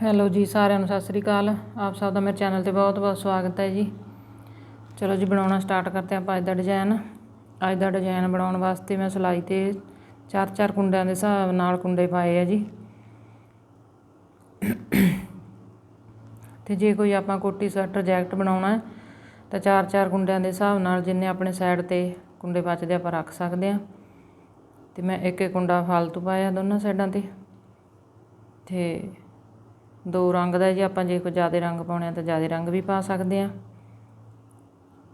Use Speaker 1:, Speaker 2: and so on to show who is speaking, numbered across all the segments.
Speaker 1: Hello ਜੀ ਸਾਰਿਆਂ ਨੂੰ ਸਤਿ ਸ੍ਰੀ ਅਕਾਲ। ਆਪ ਸਭ ਦਾ ਮੇਰੇ ਚੈਨਲ ਤੇ ਬਹੁਤ ਬਹੁਤ ਸਵਾਗਤ ਹੈ ਜੀ। ਚਲੋ ਜੀ ਬਣਾਉਣਾ ਸਟਾਰਟ ਕਰਦੇ ਆਪਾਂ ਅੱਜ ਦਾ ਡਿਜ਼ਾਈਨ ਅੱਜ ਦਾ ਡਿਜ਼ਾਈਨ ਬਣਾਉਣ ਵਾਸਤੇ ਮੈਂ ਸਿਲਾਈ ਤੇ ਚਾਰ ਚਾਰ ਕੁੰਡਿਆਂ ਦੇ ਹਿਸਾਬ ਨਾਲ ਕੁੰਡੇ ਪਾਏ ਆ ਜੀ। ਤੇ ਜੇ ਕੋਈ ਆਪਾਂ ਕੋਟੀ ਸਵੈਟਰ ਜੈਕਟ ਬਣਾਉਣਾ ਤਾਂ ਚਾਰ ਚਾਰ ਕੁੰਡਿਆਂ ਦੇ ਹਿਸਾਬ ਨਾਲ ਜਿੰਨੇ ਆਪਣੇ ਸਾਈਡ ਤੇ ਕੁੰਡੇ ਬਚਦੇ ਆਪਾਂ ਰੱਖ ਸਕਦੇ ਆ ਤੇ ਮੈਂ ਇੱਕ ਇੱਕ ਕੁੰਡਾ ਫਾਲਤੂ ਪਾਇਆ ਦੋਨਾਂ ਸਾਈਡਾਂ ਤੇ। ਤੇ ਦੋ ਰੰਗ ਦਾ ਜੀ ਆਪਾਂ ਜੇ ਕੋਈ ਜ਼ਿਆਦਾ ਰੰਗ ਪਾਉਣੇ ਆ ਤਾਂ ਜ਼ਿਆਦਾ ਰੰਗ ਵੀ ਪਾ ਸਕਦੇ ਆ।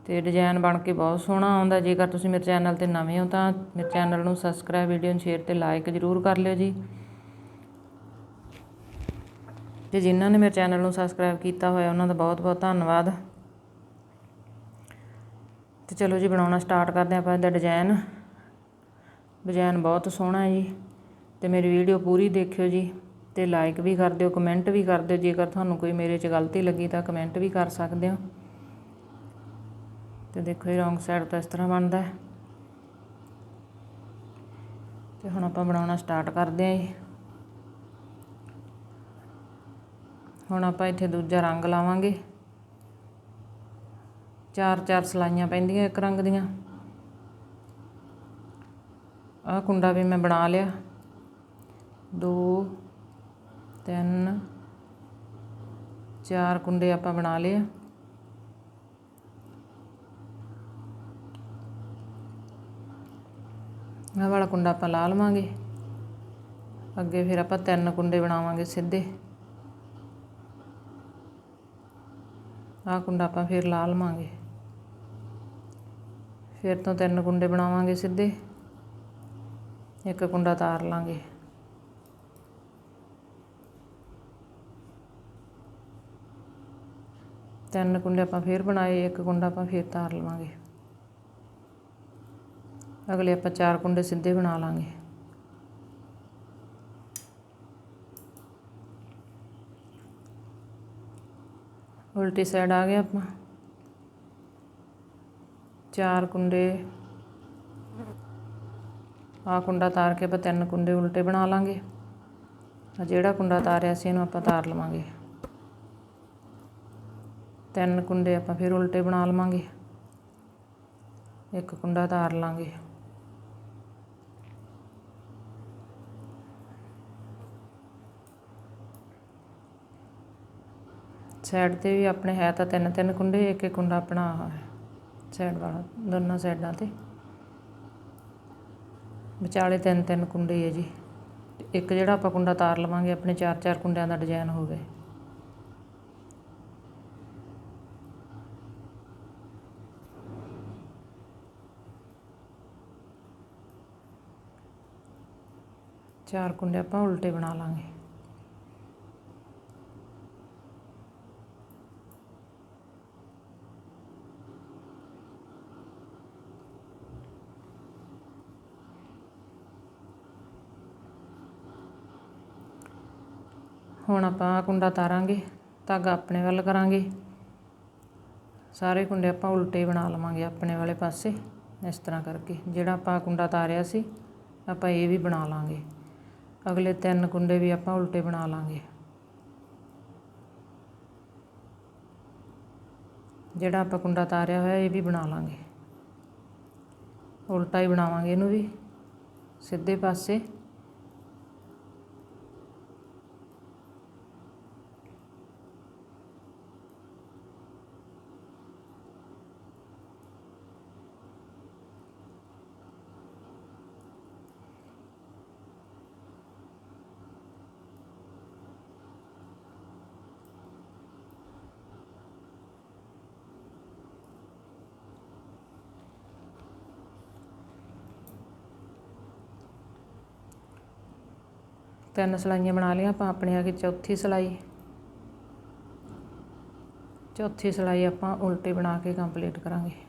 Speaker 1: ਤੇ ਡਿਜ਼ਾਈਨ ਬਣ ਕੇ ਬਹੁਤ ਸੋਹਣਾ ਆਉਂਦਾ। ਜੇਕਰ ਤੁਸੀਂ ਮੇਰੇ ਚੈਨਲ ਤੇ ਨਵੇਂ ਹੋ ਤਾਂ ਮੇਰੇ ਚੈਨਲ ਨੂੰ ਸਬਸਕ੍ਰਾਈਬ ਵੀਡੀਓ ਨੂੰ ਸ਼ੇਅਰ ਤੇ ਲਾਈਕ ਜ਼ਰੂਰ ਕਰ ਲਿਓ ਜੀ। ਤੇ ਜਿਨ੍ਹਾਂ ਨੇ ਮੇਰੇ ਚੈਨਲ ਨੂੰ ਸਬਸਕ੍ਰਾਈਬ ਕੀਤਾ ਹੋਇਆ, ਉਹਨਾਂ ਦਾ ਬਹੁਤ ਬਹੁਤ ਧੰਨਵਾਦ। ਤੇ ਚਲੋ ਜੀ, ਬਣਾਉਣਾ ਸਟਾਰਟ ਕਰਦੇ ਆਪਾਂ ਇਹਦਾ ਡਿਜ਼ਾਈਨ ਡਿਜ਼ਾਈਨ ਬਹੁਤ ਸੋਹਣਾ ਹੈ ਜੀ। ਤੇ ਮੇਰੀ ਵੀਡੀਓ ਪੂਰੀ ਦੇਖਿਓ ਜੀ। ਤੇ ਲਾਈਕ ਵੀ ਕਰ ਦਿਓ, ਕਮੈਂਟ ਵੀ ਕਰ ਦਿਓ। ਜੇਕਰ ਤੁਹਾਨੂੰ ਕੋਈ ਮੇਰੇ 'ਚ ਗਲਤੀ ਲੱਗੀ ਤਾਂ ਕਮੈਂਟ ਵੀ ਕਰ ਸਕਦੇ ਹੋ। ਤੇ ਦੇਖੋ ਇਹ ਰੌਂਗ ਸਾਈਡ ਤੋਂ ਇਸ ਤਰ੍ਹਾਂ ਬਣਦਾ ਹੈ। ਤੇ ਹੁਣ ਆਪਾਂ ਬਣਾਉਣਾ ਸਟਾਰਟ ਕਰਦੇ ਹਾਂ ਜੀ ਹੁਣ ਆਪਾਂ ਇੱਥੇ ਦੂਜਾ ਰੰਗ ਲਾਵਾਂਗੇ। ਚਾਰ ਚਾਰ ਸਲਾਈਆਂ ਪੈਂਦੀਆਂ ਇੱਕ ਰੰਗ ਦੀਆਂ। ਆਹ ਕੁੰਡਾ ਵੀ ਮੈਂ ਬਣਾ ਲਿਆ। ਦੋ ਤਿੰਨ, ਚਾਰ ਕੁੰਡੇ ਆਪਾਂ ਬਣਾ ਲਏ ਆਹ ਵਾਲਾ ਕੁੰਡਾ ਆਪਾਂ ਲਾ ਲਵਾਂਗੇ। ਅੱਗੇ ਫਿਰ ਆਪਾਂ ਤਿੰਨ ਕੁੰਡੇ ਬਣਾਵਾਂਗੇ ਸਿੱਧੇ। ਆਹ ਕੁੰਡਾ ਆਪਾਂ ਫਿਰ ਲਾ ਲਵਾਂਗੇ। ਫਿਰ ਤੋਂ ਤਿੰਨ ਕੁੰਡੇ ਬਣਾਵਾਂਗੇ ਸਿੱਧੇ। ਇੱਕ ਕੁੰਡਾ ਤਾਰ ਲਾਂਗੇ। ਤਿੰਨ ਕੁੰਡੇ ਆਪਾਂ ਫੇਰ ਬਣਾਏ, ਇੱਕ ਕੁੰਡਾ ਆਪਾਂ ਫੇਰ ਤਾਰ ਲਵਾਂਗੇ। ਅਗਲੇ ਆਪਾਂ ਚਾਰ ਕੁੰਡੇ ਸਿੱਧੇ ਬਣਾ ਲਾਂਗੇ। ਉਲਟੀ ਸਾਈਡ ਆ ਗਏ ਆਪਾਂ। ਚਾਰ ਕੁੰਡੇ। ਆ ਕੁੰਡਾ ਤਾਰ ਕੇ ਆਪਾਂ ਤਿੰਨ ਕੁੰਡੇ ਉਲਟੇ ਬਣਾ ਲਾਂਗੇ। ਆ ਜਿਹੜਾ ਕੁੰਡਾ ਤਾਰਿਆ ਸੀ, ਇਹਨੂੰ ਆਪਾਂ ਤਾਰ ਲਵਾਂਗੇ। ਤਿੰਨ ਕੁੰਡੇ ਆਪਾਂ ਫਿਰ ਉਲਟੇ ਬਣਾ ਲਵਾਂਗੇ। ਇੱਕ ਕੁੰਡਾ ਤਾਰ ਲਾਂਗੇ। ਸਾਈਡ ਤੇ ਵੀ ਆਪਣੇ ਹੈ ਤਾਂ ਤਿੰਨ ਤਿੰਨ ਕੁੰਡੇ, ਇੱਕ ਇੱਕ ਕੁੰਡਾ ਆਪਣਾ ਸਾਈਡ ਵਾਲਾ, ਦੋਨਾਂ ਸਾਈਡਾਂ ਤੇ। ਵਿਚਾਲੇ ਤਿੰਨ ਤਿੰਨ ਕੁੰਡੇ ਹੈ ਜੀ। ਇੱਕ ਜਿਹੜਾ ਆਪਾਂ ਕੁੰਡਾ ਤਾਰ ਲਵਾਂਗੇ, ਆਪਣੇ ਚਾਰ ਚਾਰ ਕੁੰਡਿਆਂ ਦਾ ਡਿਜ਼ਾਈਨ ਹੋ ਚਾਰ ਕੁੰਡੇ ਆਪਾਂ ਉਲਟੇ ਬਣਾ ਲਾਂਗੇ। ਹੁਣ ਆਪਾਂ ਕੁੰਡਾ ਤਾਰਾਂਗੇ, ਧਾਗਾ ਆਪਣੇ ਵੱਲ ਕਰਾਂਗੇ। ਸਾਰੇ ਕੁੰਡੇ ਆਪਾਂ ਉਲਟੇ ਬਣਾ ਲਵਾਂਗੇ ਆਪਣੇ ਵਾਲੇ ਪਾਸੇ, ਇਸ ਤਰ੍ਹਾਂ ਕਰਕੇ। ਜਿਹੜਾ ਆਪਾਂ ਕੁੰਡਾ ਤਾਰਿਆ ਸੀ, ਆਪਾਂ ਇਹ ਵੀ ਬਣਾ ਲਾਂਗੇ। ਅਗਲੇ ਤਿੰਨ ਕੁੰਡੇ ਵੀ ਆਪਾਂ ਉਲਟੇ ਬਣਾ ਲਾਂਗੇ। ਜਿਹੜਾ ਆਪਾਂ ਕੁੰਡਾ ਤਾਰਿਆ ਹੋਇਆ, ਇਹ ਵੀ ਬਣਾ ਲਾਂਗੇ। ਉਲਟਾ ਹੀ ਬਣਾਵਾਂਗੇ ਇਹਨੂੰ ਵੀ। ਸਿੱਧੇ ਪਾਸੇ ਤਿੰਨ ਸਲਾਈਆਂ ਬਣਾ ਲਈਆਂ, ਆਪਾਂ ਆਪਣੇ ਆ ਕੇ ਚੌਥੀ ਸਲਾਈ। ਚੌਥੀ ਸਲਾਈ ਆਪਾਂ ਉਲਟੇ ਬਣਾ ਕੇ ਕੰਪਲੀਟ ਕਰਾਂਗੇ।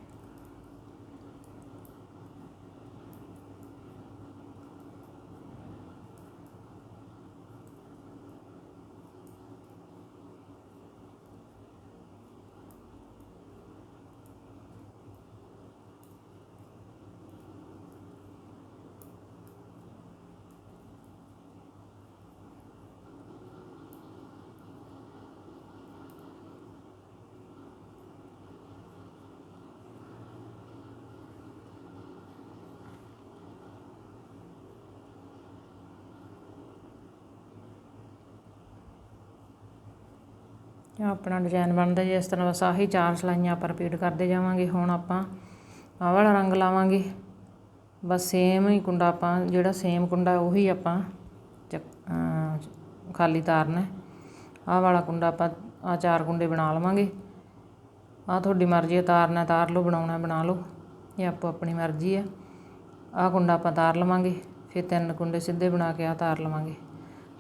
Speaker 1: ਆਪਣਾ ਡਿਜ਼ਾਈਨ ਬਣਦਾ ਜੀ, ਇਸ ਤਰ੍ਹਾਂ ਬਸ ਆਹੀ ਚਾਰ ਸਲਾਈਆਂ ਆਪਾਂ ਰਿਪੀਟ ਕਰਦੇ ਜਾਵਾਂਗੇ। ਹੁਣ ਆਪਾਂ ਆਹ ਵਾਲਾ ਰੰਗ ਲਾਵਾਂਗੇ। ਬਸ ਸੇਮ ਹੀ ਕੁੰਡਾ ਆਪਾਂ, ਜਿਹੜਾ ਸੇਮ ਕੁੰਡਾ ਉਹੀ ਆਪਾਂ ਚੱਕ- ਖਾਲੀ ਤਾਰਨਾ ਆਹ ਵਾਲਾ ਕੁੰਡਾ ਆਪਾਂ ਆ ਚਾਰ ਕੁੰਡੇ ਬਣਾ ਲਵਾਂਗੇ। ਆਹ ਤੁਹਾਡੀ ਮਰਜ਼ੀ ਹੈ, ਤਾਰਨਾ ਤਾਰ ਲਓ, ਬਣਾਉਣਾ ਬਣਾ ਲਓ। ਇਹ ਆਪੋ ਆਪਣੀ ਮਰਜ਼ੀ ਹੈ। ਆਹ ਕੁੰਡਾ ਆਪਾਂ ਤਾਰ ਲਵਾਂਗੇ। ਫਿਰ ਤਿੰਨ ਕੁੰਡੇ ਸਿੱਧੇ ਬਣਾ ਕੇ ਆਹ ਤਾਰ ਲਵਾਂਗੇ।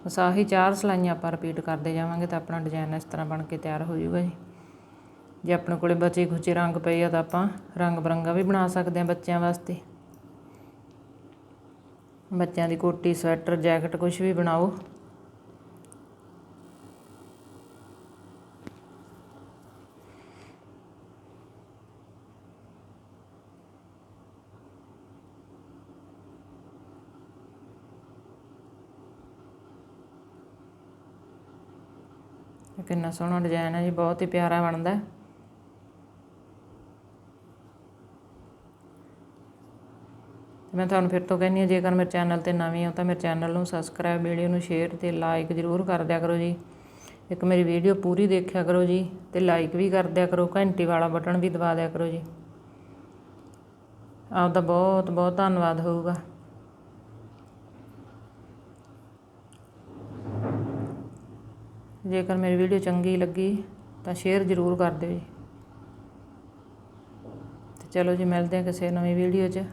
Speaker 1: ਬਸ ਆਹੀ ਚਾਰ ਸਲਾਈਆਂ ਆਪਾਂ ਰਿਪੀਟ ਕਰਦੇ ਜਾਵਾਂਗੇ ਤਾਂ ਆਪਣਾ ਡਿਜ਼ਾਈਨ ਇਸ ਤਰ੍ਹਾਂ ਬਣ ਕੇ ਤਿਆਰ ਹੋ ਜਾਊਗਾ ਜੀ। ਜੇ ਆਪਣੇ ਕੋਲੇ ਬਚੇ ਖੁਚੇ ਰੰਗ ਪਏ ਆ ਤਾਂ ਆਪਾਂ ਰੰਗ ਬਰੰਗਾ ਵੀ ਬਣਾ ਸਕਦੇ ਹਾਂ ਬੱਚਿਆਂ ਵਾਸਤੇ। ਬੱਚਿਆਂ ਦੀ ਕੋਟੀ, ਸਵੈਟਰ, ਜੈਕਟ ਕੁਝ ਵੀ ਬਣਾਓ। ਕਿੰਨਾ ਸੋਹਣਾ ਡਿਜ਼ਾਈਨ ਹੈ ਜੀ, ਬਹੁਤ ਹੀ ਪਿਆਰਾ ਬਣਦਾ ਹੈ। ਮੈਂ ਤੁਹਾਨੂੰ ਫਿਰ ਤੋਂ ਕਹਿੰਦੀ ਹਾਂ, ਜੇਕਰ ਮੇਰੇ ਚੈਨਲ ਤੇ ਨਵੇਂ ਹੋ ਤਾਂ ਮੇਰੇ ਚੈਨਲ ਨੂੰ ਸਬਸਕ੍ਰਾਈਬ ਵੀਡੀਓ ਨੂੰ ਸ਼ੇਅਰ ਤੇ ਲਾਈਕ ਜ਼ਰੂਰ ਕਰ ਦਿਆ ਕਰੋ ਜੀ। ਇੱਕ ਮੇਰੀ ਵੀਡੀਓ ਪੂਰੀ ਦੇਖਿਆ ਕਰੋ ਜੀ ਤੇ ਲਾਈਕ ਵੀ ਕਰ ਦਿਆ ਕਰੋ, ਘੰਟੀ ਵਾਲਾ ਬਟਨ ਵੀ ਦਬਾ ਦਿਆ ਕਰੋ ਜੀ। ਆਪਦਾ ਬਹੁਤ ਬਹੁਤ ਧੰਨਵਾਦ ਹੋਊਗਾ। ਜੇਕਰ ਮੇਰੀ ਵੀਡੀਓ ਚੰਗੀ ਲੱਗੀ ਤਾਂ ਸ਼ੇਅਰ ਜ਼ਰੂਰ ਕਰ ਦਿਓ ਜੀ। ਤੇ ਚਲੋ ਜੀ, ਮਿਲਦੇ ਹਾਂ ਕਿਸੇ ਨਵੀਂ ਵੀਡੀਓ 'ਚ।